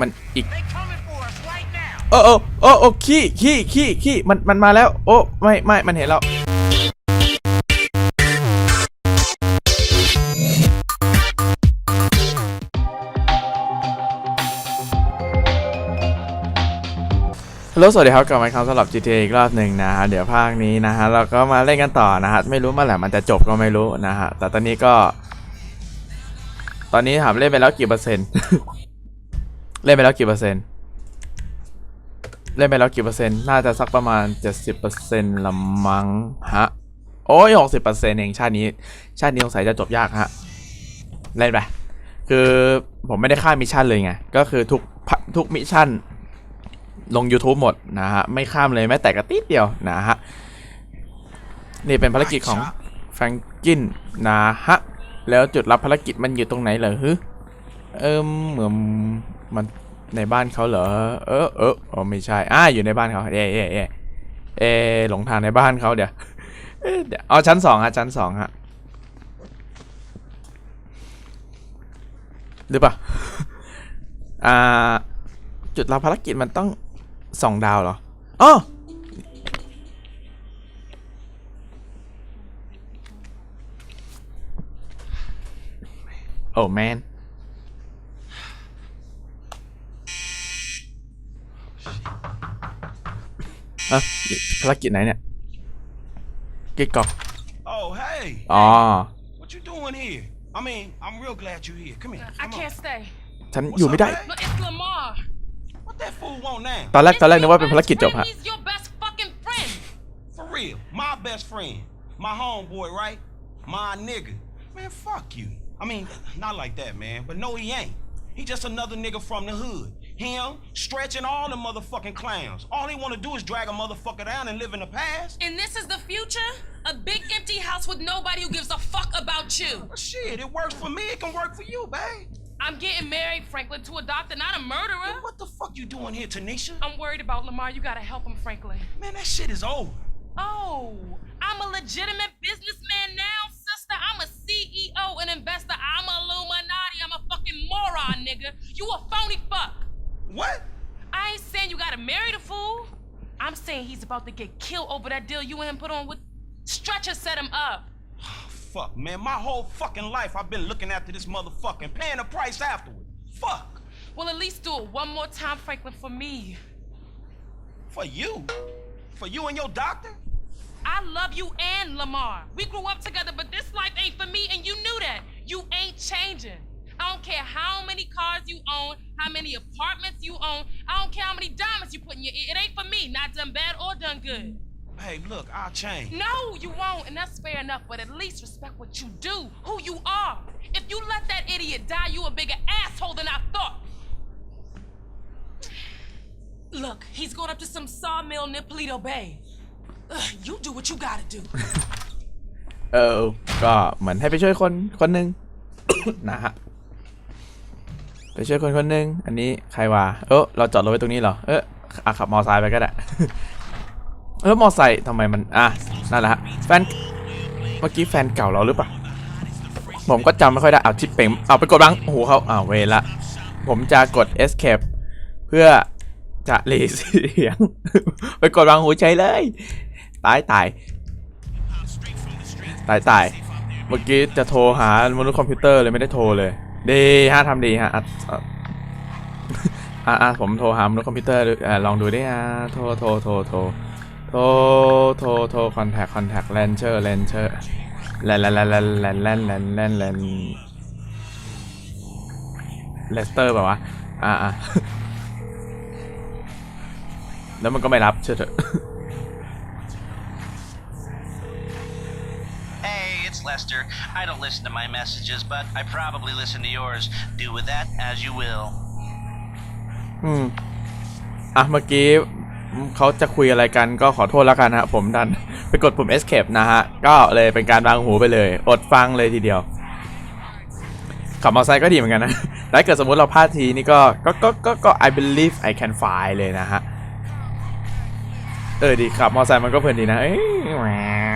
มันอีก โอ้โอ้ โอ้โอ้ขี้ขี้ขี้ขี้ มัน มัน มาแล้ว โอ้ ไม่ไม่มันเห็นเราฮัลโหล สวัสดี ครับ กลับ มาครับสำหรับ GTA อีก รอบหนึ่งนะฮะ เดี๋ยว ภาค นี้ นะฮะ เราก็มาเล่น กันต่อ นะฮะ ไม่รู้เมื่อไหร่มันจะ จบก็ไม่รู้ นะฮะ แต่ ตอนนี้ก็ ตอนนี้ถามเล่นไปแล้ว กี่ เปอร์เซ็นต์เล่นไปแล้วกี่เปอร์เซ็นต์ เล่นไปแล้วกี่เปอร์เซ็นต์ น่าจะสักประมาณ 70%ละมั้งฮะ โอ้ย60%เองชาตินี้ ชาตินี้สงสัยจะจบยากฮะ เล่นไป คือผมไม่ได้ค่ามิชชั่นเลยไง ก็คือทุกทุกมิชชั่น ลง YouTube หมดนะฮะ ไม่ข้ามเลยแม้แต่กระติ๊ดเดียวนะฮะ นี่เป็นภารกิจของแฟรงกินนะฮะ แล้วจุดรับภารกิจมันอยู่ตรงไหนเหรอฮึเอิมเหมือนมันในบ้านเขาเหรอ เออเอออ๋อไม่ใช่อ่าอยู่ในบ้านเขาเอเอเอเอหลงทางในบ้านเขาเดี๋ยวเดี๋ยวเอาชั้นสองฮะ ชั้นสองฮะหรือเปล่าอ่า จุดเราภารกิจมันต้องสองดาวเหรออ๋อโอ้แมนอะภารกิจไหนเนี่ยเกิ๊กกอก Oh, hey. อ๋อ What you doing here? I mean, I'm real glad you're here. Come here. I Come on. can't stay. ฉันอยู่ไม่ได้ What's up, man? But it's Lamar. What that fool want now? ตอนแรกตอนแรกนึกว่าเป็นภารกิจจบฮะ He's your best fucking friend. For real. My best friend. My homeboy, right? My nigga. Man, fuck you. I mean, not like that, man. But no, he ain't. He just another nigga from the hood. him, stretching all the motherfucking clowns. All they want to do is drag a motherfucker down and live in the past. And this is the future? A big empty house with nobody who gives a fuck about you. Oh, shit, it works for me. It can work for you, babe. I'm getting married, Franklin, to a doctor, not a murderer. what the fuck you doing here, Tanisha? I'm worried about Lamar. You gotta help him, Franklin. Man, that shit is over. Oh, I'm a legitimate businessman now, sister. I'm a CEO. What? I ain't saying you gotta marry the fool. I'm saying he's about to get killed over that deal you and him put on with Stretcher set him up. Ah, fuck, man. My whole fucking life I've been looking after this motherfucker paying the price afterward. Fuck. Well, at least do it one more time, Franklin, for me. For you? For you and your doctor? I love you and Lamar. We grew up together, but this life ain't for me, and you knew that. You ain't changing. I don't care how many cars you own, how many apartments you own. I don't care how many diamonds you put in your ear. It ain't for me, not done bad or done good. Hey, look, I'll change. No, you won't, and that's fair enough, but at least respect what you do, who you are. If you let that idiot die, you a bigger asshole than I thought. Look, he's going up to some sawmill near Polito Bay. Ugh, you do what you gotta do. เออนะฮะ ไปช่วยคนคนหนึ่งอันนี้ใครวะ เออเราจอดรถไว้ตรงนี้เหรอ เอออะขับมอไซค์ไปก็ได้ เออมอไซค์ทำไมมัน อ่ะ นั่นแหละฮะ แฟน เมื่อกี้แฟนเก่าเราหรือเปล่าผมก็จำไม่ค่อยได้ เอาชิปเป่งเอาไปกดบังโอ้โหเขาอาเวละ ผมจะกด escape เพื่อจะรีเสียง ไปกดบังหูใช้เลย ตายตาย ตายตาย เมื่อกี้จะโทรหามนุษย์คอมพิวเตอร์เลยไม่ได้โทรเลยดีฮะทำดีฮะอ่ะอะอะผมโทรหามนคอมพิวเตอร์อ่ลองดูได้ฮะโทรโทรโทรโทรโทรโทรโทรคอนแทคคอนแทคเลนเชอร์เลนเชอร์แลนแลนแลนแลนแลนแลนแลนแลนแลเลสเตอร์แบบว่าอ่ะอ่ะแล้วมันก็ไม่รับเชื่อเถอะ m a s t e r I don't listen to my messages, but I probably listen to yours. Do with that as you will. อืมอ่ะเมื่อกี้เขาจะคุยอะไรกันก็ขอโทษแล้วกันฮะผมดันไปกดปุ่ม escape นะฮะก็เลยเป็นการวางหูไปเลย อดฟังเลยทีเดียวขับมอเตอร์ไซค์ก็ดีเหมือนกันนะถ้าเกิดสมมติเราพลาดทีนี่ก็ก็ก็ก็ก็ I believe I can fly เลยนะฮะเออดีขับมอเตอร์ไซค์มันก็เพลินดีนะเอ้ย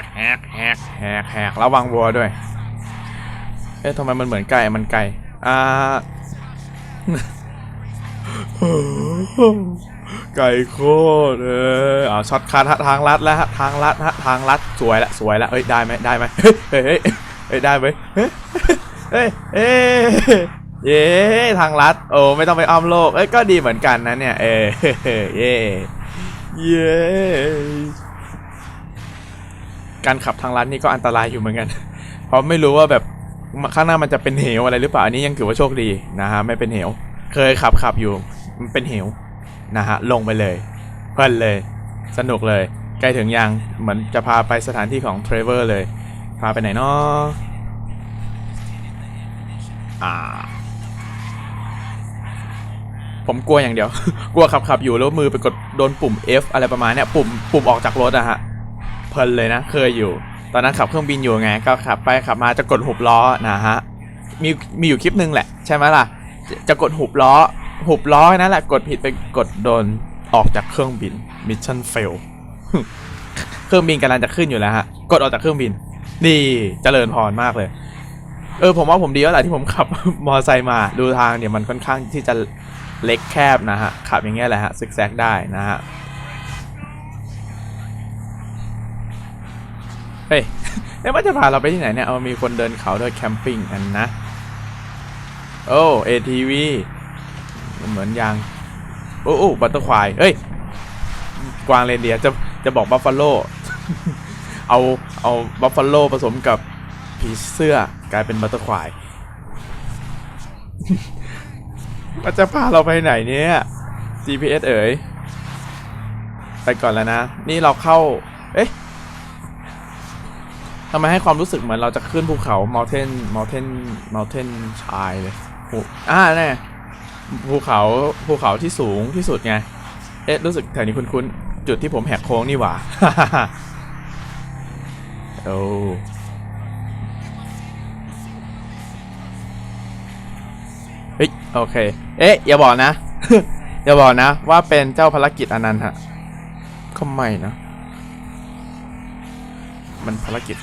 กแหกแหกแหกแหกระวังวัวด้วย เอ๊ะ ทำไมมันเหมือนไก่ มันไก่ อ่าไก่โคตรเออออาช็อตคัททางลัดแล้วฮะทางลัดฮะ ทางลัดสวยละ สวยละ เอ้ย ได้ไหมได้ไหมเฮ้ย เฮ้ย เฮ้ยได้ไหมเฮ้ย เฮ้ยเย้ ทางลัดโอ้ไม่ต้องไปอ้อมโลก เอ้ย ก็ดีเหมือนกันนะเนี่ย เอ้เย้เย้การขับทางลัดนี่ก็อันตรายอยู่เหมือนกัน เพราะไม่รู้ว่าแบบข้างหน้ามันจะเป็นเหวอะไรหรือเปล่า อันนี้ยังถือว่าโชคดีนะฮะ ไม่เป็นเหว เคยขับขับอยู่มันเป็นเหวนะฮะ ลงไปเลยเพลินเลย สนุกเลย ใกล้ถึงยังเหมือนจะพาไปสถานที่ของเทรเวอร์เลย พาไปไหนนาะอ่า ผมกลัวอย่างเดียว กลัวขับขับอยู่แล้วมือไปกดโดนปุ่ม F อะไรประมาณเนี้ยปุ่มปุ่มออกจาก รถอะฮะลินเลยนะเคยอยู่ตอนนั้นขับเครื่องบินอยู่ไงก็ขับไปขับมาจะกดหุบล้อนะฮะมีมีอยู่คลิปนึงแหละใช่ไหมล่ะ จะกดหุบล้อหุบล้อนั่นแหละกดผิดไปกดโดนออกจากเครื่องบินมิชชั่นเฟลเครื่องบินกำลังจะขึ้นอยู่แล้วฮะกดออกจากเครื่องบินนี่เจริญพรมากเลยเออผมว่าผมดีแล้วแหละที่ผมขับมอไซค์มาดูทางเนี่ยมันค่อนข้างที่จะเล็กแคบนะฮะขับอย่างเงี้ยแหละฮะซิกแซกได้นะฮะเฮ้ยเอ๊ะมันจะพาเราไปที่ไหนเนี่ย เอามีคนเดินเขาด้วยแคมปิ้งอันนะ โอ้เอทีวีเหมือนยางโอ้โอ้บัตเตอร์ควายเฮ้ย กวางเรนเดียจะจะบอกบัฟฟาโลเอาเอาบัฟฟาโลผสมกับผีเสื้อกลายเป็นบัตเตอร์ควาย มันจะพาเราไปไหนเนี่ย GPS เอ๋ยไปก่อนแล้วนะนี่เราเข้าทำไมให้ความรู้สึกเหมือนเราจะขึ้นภูเขา mountain mountain mountain ชายเลยอ่าแน่ภูเขา ภูเขาที่สูงที่สุดไง เอ๊ะ รู้สึก แถวนี้คุ้นๆ จุดที่ผมแหกโค้งนี่หว่าโอ้ เฮ้ย โอเค เอ๊ะ อย่าบอกนะอย่าบอกนะ ว่าเป็นเจ้าภารกิจอนันต์ฮะ ก็ไม่นะ มันภารกิจ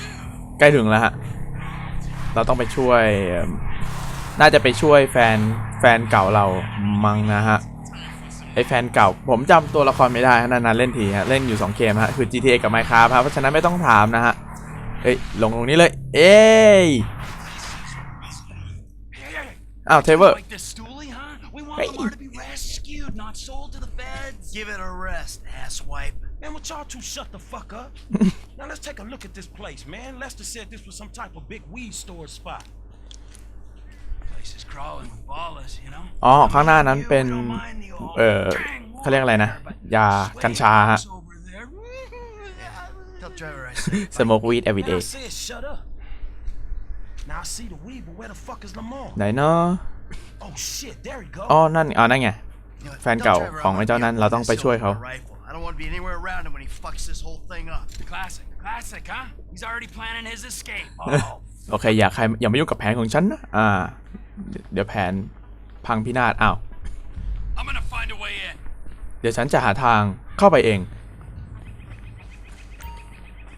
ใกล้ถึงแล้วฮะ เราต้องไปช่วย น่าจะไปช่วยแฟนแฟนเก่าเรามั้งนะฮะไอแฟนเก่า ผมจำตัวละครไม่ได้นานๆเล่นทีฮะ เล่นอยู่2เกมฮะ คือ GTA กับ Minecraft ครับ เพราะฉะนั้นไม่ต้องถามนะฮะเฮ้ยลงตรงนี้เลย เอ้ยอ้าวเทเวอร์้ Give it a rest, asswipe. Man, would y'all two shut the fuck up? now let's take a look at this place, man. Lester said this was some type of big weed store spot. Place is crawling with ballers, you know? อ๋อข้างหน้านั้นเป็น เอ่อเขาเรียกอะไรนะ ยากัญชาฮะ Smoke weed every day. Now I see the weed, but where the fuck is Lamar? ไหนเนาะ Oh shit, there he goes. อ๋อ นั่น อ๋อ นั่นไง แฟนเก่าของไอ้เจ้านั้น เราต้องไปช่วยเขา don't want to be anywhere around him when he fucks this whole thing up. Classic, classic, huh? He's already planning his escape. Oh, โอเคอย่าใครอย่ามายุ่งกับแผนของฉันนะอ่าเดี๋ยวแผนพังพินาศอ้าว I'm gonna find a way in. เดี๋ยวฉันจะหาทางเข้าไปเอง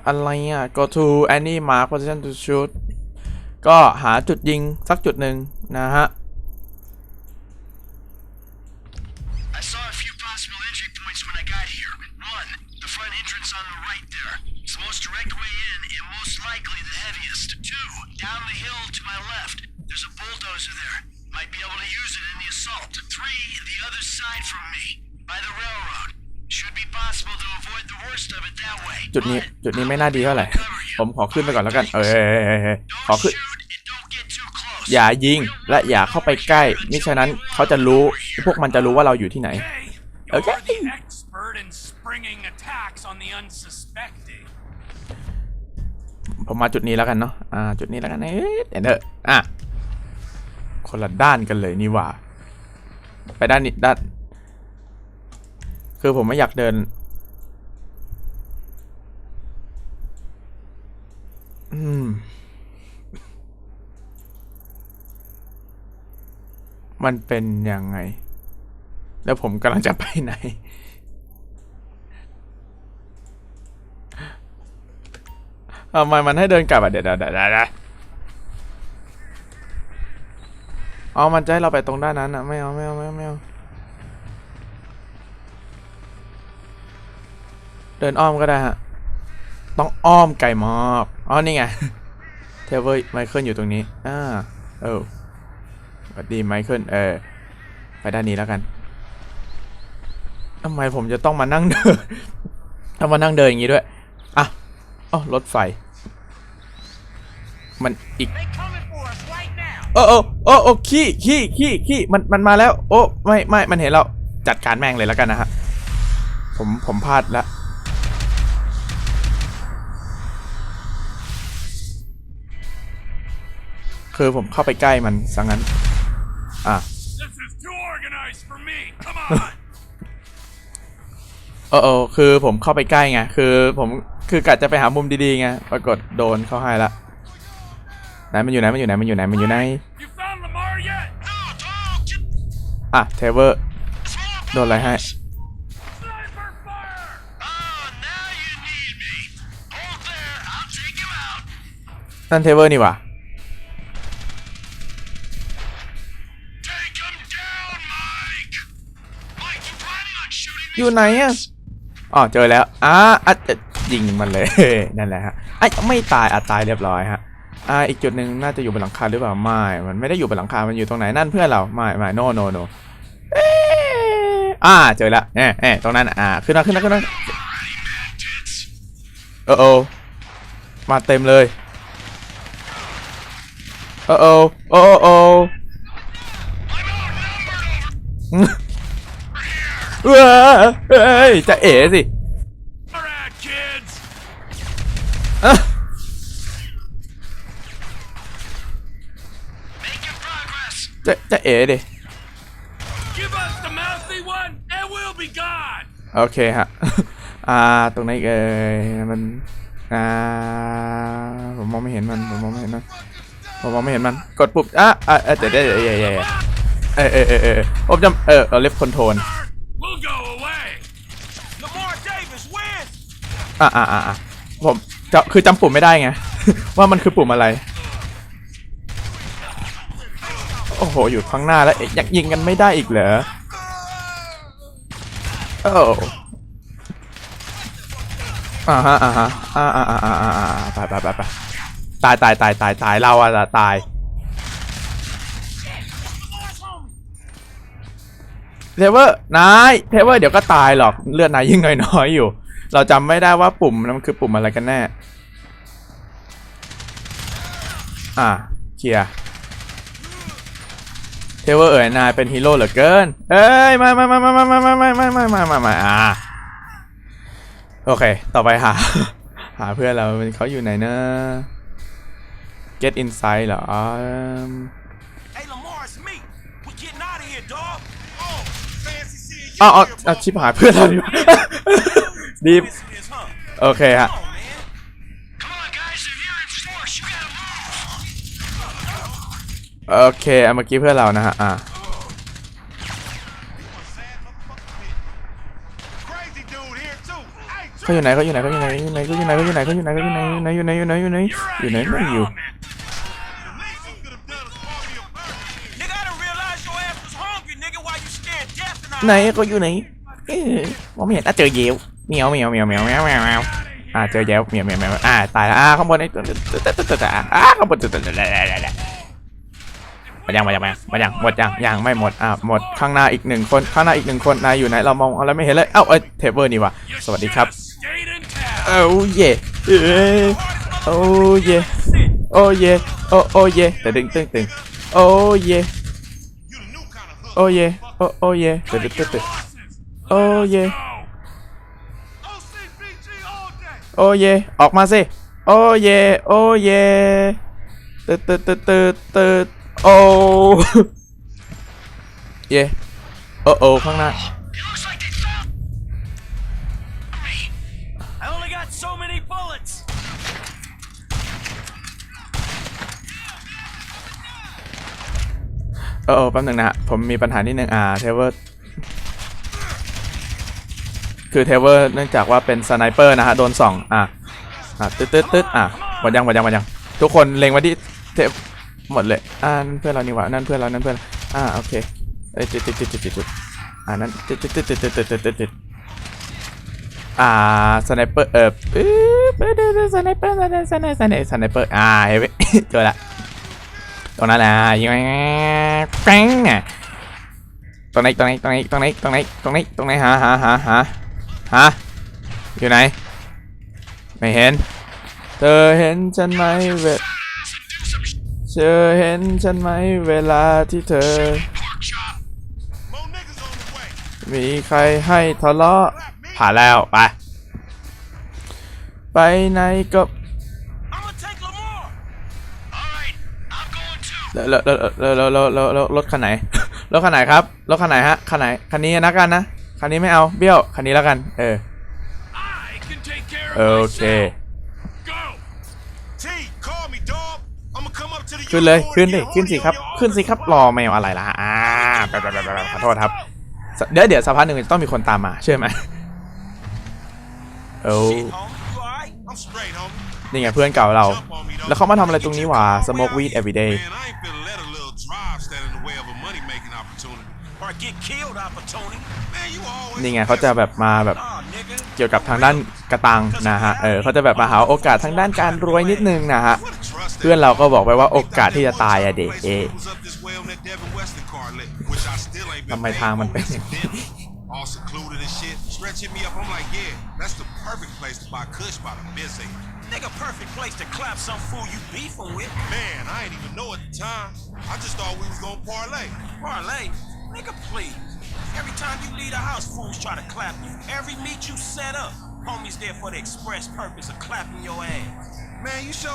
อะไรอ่ะ go to any mark position to shoot ก็หาจุดยิง สักจุดหนึ่งนะฮะ entrance on the right there. It's the most direct way in and most likely the heaviest. Two, down the hill to my left. There's a bulldozer there. Might be able to use it in the assault. Three, the other side from me, by the railroad. Should be possible to avoid the worst of it that way. จุดนี้จุดนี้ไม่น่าดีเท่าไหร่ ผมขอขึ้นไปก่อนแล้วกัน เอ้ยขอขึ้น อย่ายิงและอย่าเข้าไปใกล้มิฉะนั้นเขาจะรู้พวกมันจะรู้ว่าเราอยู่ที่ไหนโอเคผมมาจุดนี้แล้วกันเนาะอ่า จุดนี้แล้วกันเอ๊ะเดีนยเถออ่ะคนละด้านกันเลยนี่หว่า ไปด้านนี้ด้าน คือผมไม่อยากเดินอืมมันเป็นยังไง แล้วผมกำลังจะไปไหนทำไมมันให้เดินกลับอ่ะเดี๋ยวเดี๋ยวเดี๋ยวเอามันจะให้เราไปตรงด้านนั้นอ่ะไม่เอาไม่เอาไม่เอาไม่เอาเดินอ้อมก็ได้ฮะต้องอ้อมไก่มอบอ๋อนี่ไงเทเวอร์ไมเคิลอยู่ตรงนี้อ่าเออสวัสดีไมเคิลเออไปด้านนี้แล้วกันทำไมผมจะต้องมานั่งเดินต้องมานั่งเดินอย่างนี้ด้วยอ๋อรถไฟ มันอีกโอ้โอ้โอ้โอ้ขี้ขี้ขี้ขี้มันมันมาแล้ว โอ้ไม่ไม่มันเห็นเราจัดการแม่งเลยแล้วกันนะฮะผมผมพลาดละคือผมเข้าไปใกล้มันซะงั้นอ่ะโอ้โอ้คือผมเข้าไปใกล้ไงคือผมคือกะจะไปหามุมดี ๆ ไงปรากฏโดนเข้าให้ละไหนมันอยู่ไหน มันอยู่ ไหน มันอยู่ ไหน มันอยู่ ไหน อ่ะ เทเวอร์ โดนอะไรให้นั่นเทเวอร์นี่วะอยู่ไหน อ่ะอ๋อเจอแล้วอ่าอ่ะยิงมันเลยนั่นแหละฮะไอ้ไม่ตายอาตายเรียบร้อยฮะอ่าอีกจุดหนึ่งน่าจะอยู่บนหลังคาหรือเปล่าไม่ มันไม่ได้อยู่บนหลังคา มันอยู่ตรงไหนนั่นเพื่อนเราไม่ไม่โนโนโนอ่าเจอแล้วเน่เนตรงนั้นอ่าขึ้นนะขึ้นนะขึ้นนะเออโอมาเต็มเลยเออโอโอโอเฮ้ยจะเอ๋สิจะจะเอ๋ดิโอเคฮะอ่าตรงไหนเอ้มันอ่าผมมองไม่เห็นมันผมมองไม่เห็นมันผมมองไม่เห็นมันกดปุ๊บอ่ะอ่ะเดี๋ยวเดี๋ยวเดี๋ยวเดี๋ยวเออเออเออเออผมจำเออเลฟคอนโทนอ่ะอ่ะอ่ะผมจะคือจำปุ่มไม่ได้ไง ว่ามันคือปุ่มอะไร โอ้โห อยู่ข้างหน้าแล้วยังยิงกันไม่ได้อีกเหรอโอ้อ่าฮะอ่าฮะอ่าอ่าอ่าอ่าไปไปไปไปตายตายตายตายตายเราอะตายเทเวอร์นายเทเวอร์เดี๋ยวก็ตายหรอก เลือดนายยิ่งน้อยๆอยู่เราจำไม่ได้ว่าปุ่มนั้นมันคือปุ่มอะไรกันแน่ อ่ะเคลียเทเวอร์เอ๋ยนายเป็นฮีโร่เหลือเกินเอ้ยมามามามามามามามามามามามามาอ่ะโอเค ต่อไปหา หาเพื่อนเราเขาอยู่ไหนเนอะ get inside เหรอออาวชิบหายเพื่อนเราดิดีฟโอเคฮะโอเคเอาเมื่อกี้เพื่อนเรานะฮะอ่าเขาอยู่ไหนเขาอยู่ไหนเขาอยู่ไหนอยู่ไหนเขาอยู่ไหนเขาอยู่ไหนเขาอยู่ไหนเขาอยู่ไหนอยู่ไหนอยู่ไหนอยู่ไหนอยู่ไหนไม่อยู่ไหนเขาอยู่ไหนผม่เห็นอ่ะเจอเยวเหมียวเหมียวเหมียวเหมียวเหมียวเหมียวเมียวอ่า เจอแย้วเหมียวเหมียวเหมียวอ่า ตายแล้ว อ่าข้างบนไอ้ตึ๊ดตึ๊ตึ๊ตึ๊อ่าข้างบนตึ๊ดตึ๊ดตึ๊ดมายังมายังมามายังหมดยังยังไม่หมดอ่าหมด ข้างหน้าอีกหนึ่งคน ข้างหน้าอีกหนึ่งคน นายอยู่ไหนเรามองอะไรไม่เห็นเลย เอ้าเอ้ยเทเบิลนี่วะสวัสดีครับโอ้เย่เอ้โอ้เย่โอ้เย่โอ้โอ้เย่แต่ดึงตึ้งตึงโอ้เย่โอ้เย่โอ้โอ้เย่แต่ดึงตึดงตึ้งโอ้เย่โอเยออกมาสิ โอเยโอเยตืดตืดตืดตืดตโอเยโอโอข้างหน้าเออแป๊บหนึ่งนะะผมมีปัญหานิดนึงอ่าเทเวอร์คือเทเวอร์เนื่องจากว่าเป็นสไนเปอร์นะฮะโดนสองอ่ะอ่ะตึ๊ดตึ๊ดตึ๊ดอ่ะหมดยังหมดยังหมดยังทุกคนเล็งมาที่เทหมดเลยอ่านเพื่อนเรานี่หว่านั่นเพื่อนเรานั่นเพื่อนอ่าโอเคเอ้ยติดติดติดติดติดอ่านั่นติดติดติดติดติดติดติดติดอ่าสไนเปอร์เออเปึ๊บสไนเปอร์สไนสไนสไนสไนเปอร์อ่าเฮ้ยเจอละตรงนั้นแหละยังไงแป้งอ่ะตรงไหนตรงไหนตรงไหนตรงไหนตรงไหนตรงไหนตรงไหนฮะฮะฮะฮะฮะอยู่ไหน ไม่เห็น เธอเห็นฉันไหมเวเธอเห็นฉันไหมเวลาที่เธอ มีใครให้ทะเลาะผ่านแล้ว ไป ไปไหนก็แล้วแล้วแล้วแล้วแล้วรถคันไหนรถคันไหนครับรถคันไหนฮะคันไหนคันนี้นะกันนะคันนี้ไม่เอาเบี้ยวคันนี้แล้วกันเออโอเคขึ้นเลยขึ้นดิขึ้นสิครับขึ้นสิครับรอแมวอะไรล่ะอ่าไปไขอโทษครับเดี๋ยวเดี๋ยวสักพักหนึ่งจะต้องมีคนตามมาเชื่อไหมโอ้นี่ไงเพื่อนเก่าเราแล้วเขามาทำอะไรตรงนี้วะ smoke weed every day นี่ไงเขาจะแบบมาแบบเกี่ยวกับทางด้านกระตังนะฮะ เออเขาจะแบบมาหาโอกาสทางด้านการรวยนิดนึงนะฮะ เพื่อนเราก็บอกไปว่าโอกาสที่จะตายอะเด็กเอทำไมทางมันเป็น Every time you leave the house, fools try to clap you. Every meet you set up, homies there for the express purpose of clapping your ass. Man, you sure?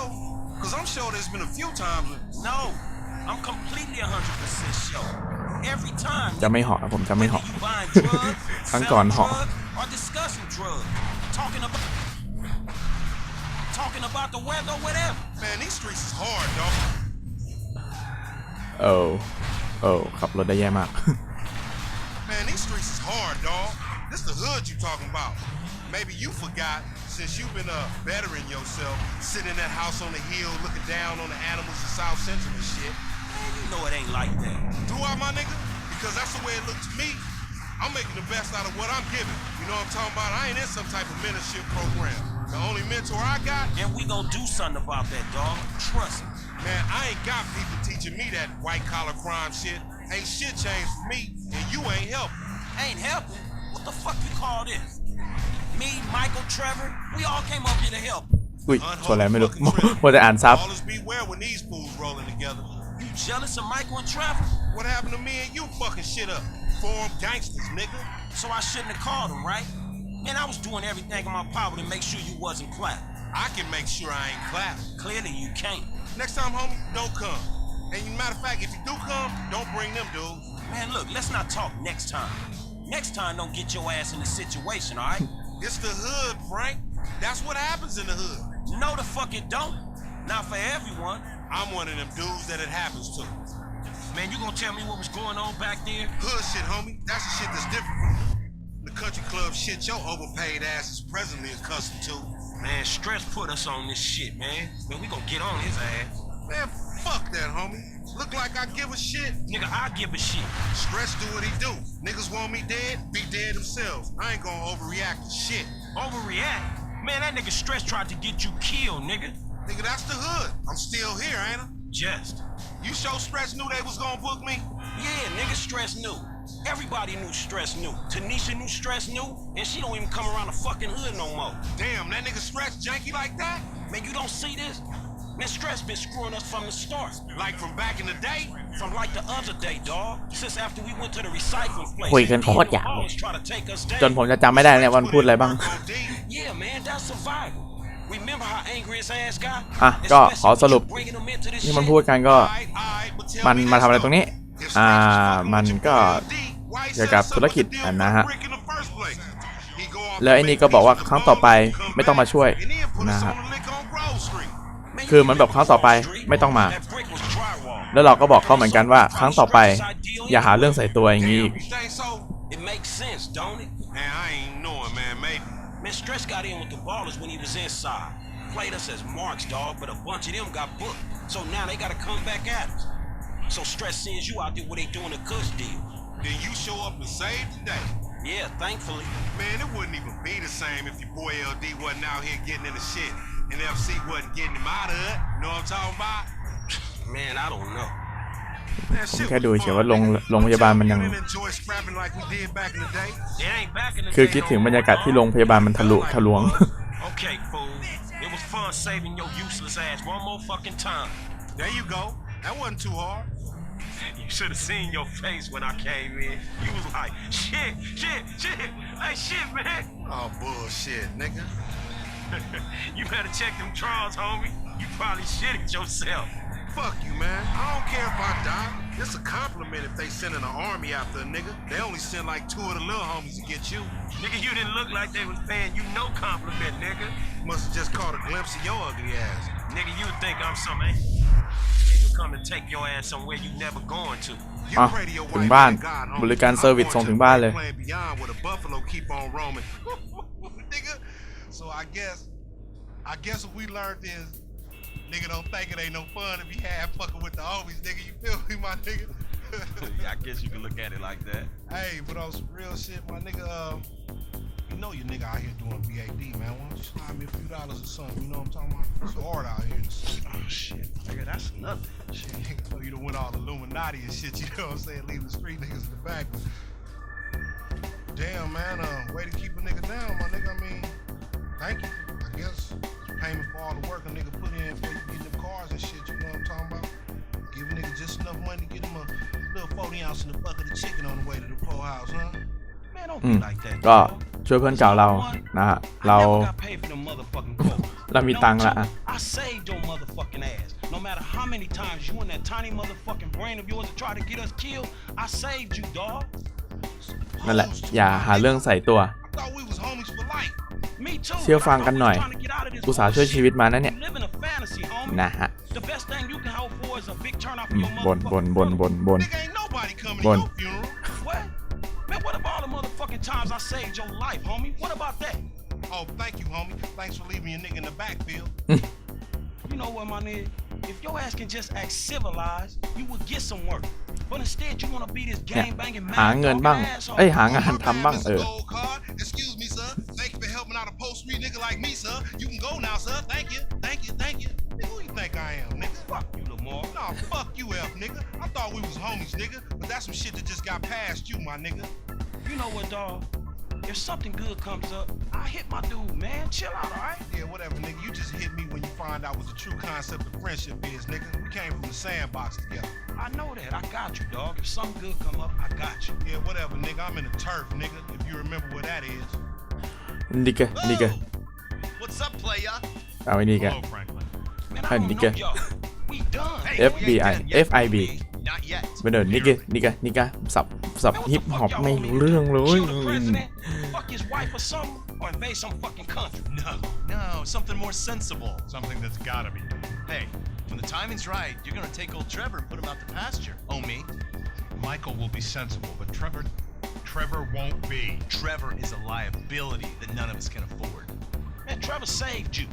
Because I'm sure there's been a few times. No, I'm completely 100% sure. จะไม่เหาะผมจะไม่เหาะครั้งก่อนเหาะ talking about the weather whatever man these streets is hard dog oh oh ขับรถได้แย่มาก Man, these streets is hard, dog. This the hood you talking about. Maybe you forgot since you've been uh, bettering yourself, sitting in that house on the hill, looking down on the animals in South Central and shit. Man, you know it ain't like that. Do I, my nigga? Because that's the way it looks to me. I'm making the best out of what I'm giving. You know what I'm talking about? I ain't in some type of mentorship program. The only mentor I got. And we gonna do something about that, dog. Trust me. Man, I ain't got people teaching me that white collar crime shit. Ain't shit changed for me, and you ain't helping. Ain't helping? What the fuck you call this? Me, Michael, Trevor, we all came up here to help. อุ้ยชนอะไรไม่รู้ว่าจะอ่านซับ Always beware when these fools rolling together. You jealous of Michael and Trevor? What happened to me and you fucking shit up? Forum gangsters, nigga. So I shouldn't have called him, right? Man, I was doing everything in my power to make sure you wasn't clapped. I can make sure I ain't clapped. Clearly you can't. Next time, homie, don't come. And matter of fact, if you do come, don't bring them dudes. Man, look, let's not talk next time. Next time, don't get your ass in the situation, all right? it's the hood, Frank. That's what happens in the hood. No, the fuck it don't. Not for everyone. I'm one of them dudes that it happens to. Man, you gonna tell me what was going on back there? Hood shit, homie. That's the shit that's different. The country club shit your overpaid ass is presently accustomed to. Man, stress put us on this shit, man. Man, we gonna get on his ass. Man, fuck that, homie. Look like I give a shit. Nigga, I give a shit. Stress do what he do. Niggas want me dead, be dead themselves. I ain't gonna overreact to shit. Overreact? Man, that nigga Stress tried to get you killed, nigga. Nigga, that's the hood. I'm still here, ain't I? Just. You show Stress knew they was gonna book me? Yeah, nigga, Stress knew. Everybody knew Stress knew. Tanisha knew Stress knew, and she don't even come around the fucking hood no more. Damn, that nigga Stress janky like that? Man, you don't see this? This t r e s s been screwing us from the start. Like from back in the day? From like the other day, dog. Since after we went to the recycling place. คุยกันโคตรยาวจนผมจะจำไม่ได้เนี่ยวันพูดอะไรบ้างอ่ะก็ขอสรุปนี่มันพูดกันก็ มันมาทำอะไรตรงนี้อ่ามันก็เกี่ยวกับธุรกิจอันนะฮะแล้วไอ้นี่ก็บอกว่าครั้งต่อไปไม่ต้องมาช่วยนะฮะคือมันแบบครั้งต่อไปไม่ต้องมา แล้วเราก็บอกเขาเหมือนกันว่าครั้งต่อไป อย่าหาเรื่องใส่ตัวอย่างนี้อีก It makes sense, don't it? Man, I ain't knowing, man. Maybe. Man, Stress got in with the ballers when he was inside. Played us as marks, dog, but a bunch of them got booked. So now they gotta come back at us. So Stress sends you out there where they doing the cuss deal. Then you show up and save the day. Yeah, thankfully. Man, it wouldn't even be the same if your boy LD wasn't out here getting in the shit. NFC wasn't getting him out of it. You know what I'm talking about? Man, I don't know. ผมแค่ดูเฉยว่าโรงโรงพยาบาลมันยังคือคิดถึงบรรยากาศที่โรงพยาบาลมันทะลุทะลวง Okay, fool. It was fun saving your useless ass one more fucking time. There you go. That wasn't too hard. You should have seen your face when I came in. You was like, shit, shit, shit. Hey, shit, man. Oh, bullshit, nigga. you better check them drawers, homie. You probably shit shitted yourself. Fuck you, man. I don't care if I die. It's a compliment if they sending an army after a nigga. They only send like two of the little homies to get you. Nigga, you didn't look like they was paying you no compliment, nigga. Must have just caught a glimpse of your ugly ass. Nigga, you think I'm some ain't. Nigga come and take your ass somewhere you never going to. Ah, I'm to You อ่ะถึงบ้านบริการเซอร์วิสส่งถึงบ้านเลย Nigga, so I guess, I guess what we learned is, nigga don't think it ain't no fun if you have fucking with the homies, nigga. You feel me, my nigga? I guess you can look at it like that. Hey, but on some real shit, my nigga, uh, you know your nigga out here doing BAD, man. Why don't you slide me a few dollars or something? You know what I'm talking about? It's hard out here. Oh, shit. Nigga, that's nothing. Shit, nigga, you done went all Illuminati and shit, you know what I'm saying? Leave the street niggas in the back. Damn, man, uh, way to keep a nigga down, my nigga. I mean, thank you. I guess payment for all the work a nigga put in f o r you get them i n g t cars and shit. You know what I'm talking about? Give a nigga just enough money to get him a little 40 ounce i n the bucket of chicken on the way to the poorhouse, huh? Man, don't อื be ม like that. ก็ช่วยเพื่อนเก่าเรานะฮะเราเรามีตังค์ละอะ I saved your motherfucking ass. No matter how many times you and that tiny motherfucking brain of yours try to get us killed, I saved you, dog. นั่นแหละอย่าหาเรื่องใส่ตัวเชื่อฟังกันหน่อยอุตสาห์ช่วยชีวิตมานะเนี่ยนะฮะบนบนบนบนบนบน หาเงินบ้างเอ้ยหางานทำบ้างเออ Nah, fuck you, F, nigga. I thought we was homies, nigga. But that's some shit that just got past you, my nigga. You know what, dog? If something good comes up, I hit my dude, man. Chill out, alright? Yeah, whatever, nigga. You just hit me when you find out what the true concept of friendship is, nigga. We came from the sandbox together. I know that. I got you, dog. If something good come up, I got you. Yeah, whatever, nigga. I'm in the turf, nigga. If you remember what that is. Nigga. Whoa! nigga. What's up, playa? Oh, ini Hello, Franklin. Man, Hi, nigga. FBI FIB ไปเดินนิกะนิกะนิกะสับสับฮิปฮอปไม่รู้เรื่องเลย or invade some fucking country. No, no, something the timing's right, you're gonna take old Trevor and put him out to pasture. Oh, me? Michael will be sensible, but Trevor. Trevor won't be. Trevor is a liability that none of us can afford. Man, Trevor saved you.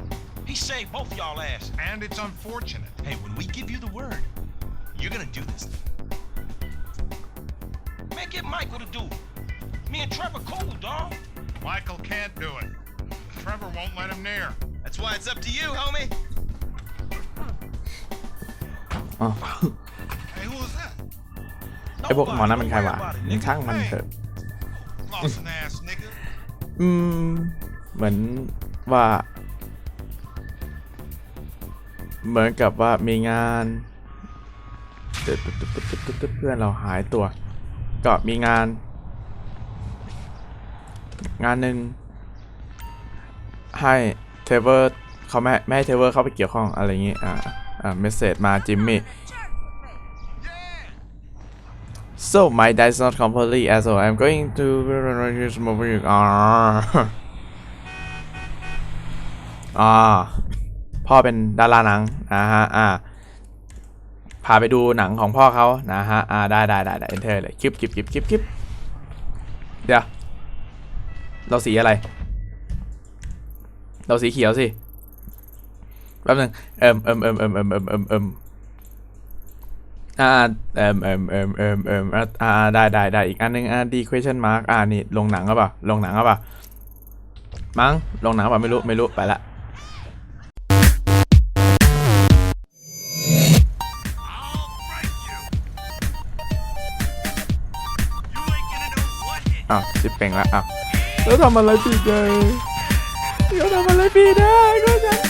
He saved both y'all ass. And it's unfortunate. Hey, when we give you the word, you're gonna do this. Man, get Michael to do it. Me and Trevor cool, dog. Michael can't do it. Trevor won't let him near. That's why it's up to you, homie. Oh. hey, who was that? ไอ้พวกหมอนั่นเป็นใครวะช่างมันเถอะเหมือนกับว่ามีงาน เพื่อนเราหายตัว ก็มีงาน งานหนึ่งให้เทเวอร์เขาไม่ไม่ให้เทเวอร์เข้าไปเกี่ยวข้อง อะไรอย่างงี้ อ่าอ่าเมสเซจมาจิมมี่ so my d i s not completely as well I'm going to r use mobile อ่าอ่าพ่อเป็นดาราหนังนะฮะ อ่า พาไปดูหนังของพ่อเขานะฮะ อ่า ได้ได้ได้เอนเทอร์เลย คลิปคลิปคลิปคลิปคลิปเดี๋ยว เราสีอะไร เราสีเขียวสิ แป๊บนึง เอิมเอิมเอิมเอิมเอิมเอิมเอิมเอิมอ่า เอิมเอิมเอิมเอิมเอิมอ่า ได้ได้ได้อีกอันนึงอ่าดี question mark อ่า นี่ลงหนังก็ป่ะ ลงหนังก็ป่ะมั้ง ลงหนังป่ะ ไม่รู้ ไม่รู้ ไปละอ้าวสิเป่งละอ้าวแล้วทำอะไรผิดเลยเทำอะไรผิดได้ก็จะ